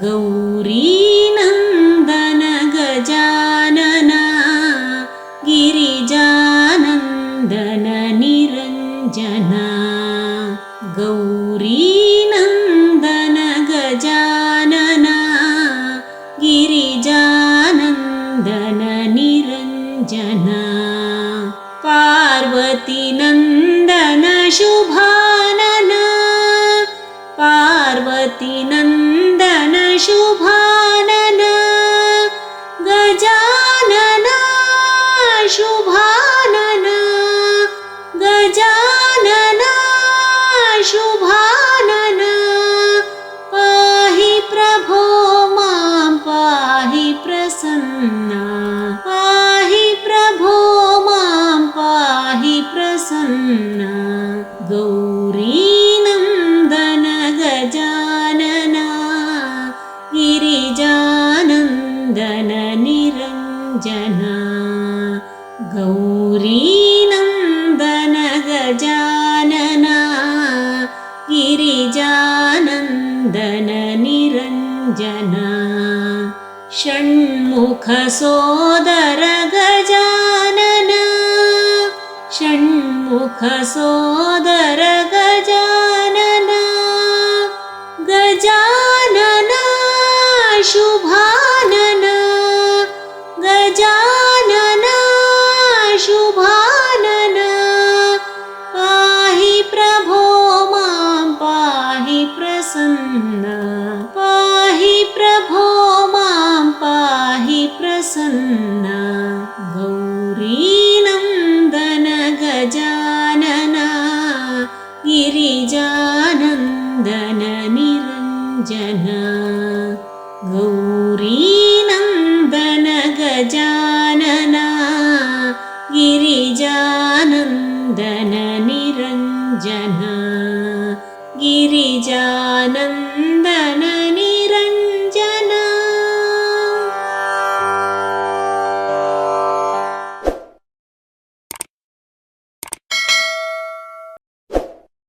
गौरीनन्दन गजानना गिरिजानन्दन निरञ्जना गौरीनन्दन गजानना गिरिजानन्दन निरञ्जना पार्वतीनन्दन प्रसन्ना। पाहि प्रभो मां पाहि प्रसन्ना। गौरीनन्दन गजानना गिरिजानन्दन निरञ्जना गौरीनन्दन गजानना गिरिजानन्दन निरञ्जना षण्मुखसोदर गजानना षण्मुखसोदर गजानना गजानना शुभानना। गजानना शुभानना। पाहि प्रभो मां पाहि प्रसन्ना प्रसन्ना गौरीनन्दन गजानना गिरिजानन्दन निरञ्जना गौरीनन्दन गजानना गिरिजानन्दन निरञ्जना गिरिजानन्दन निरञ्जना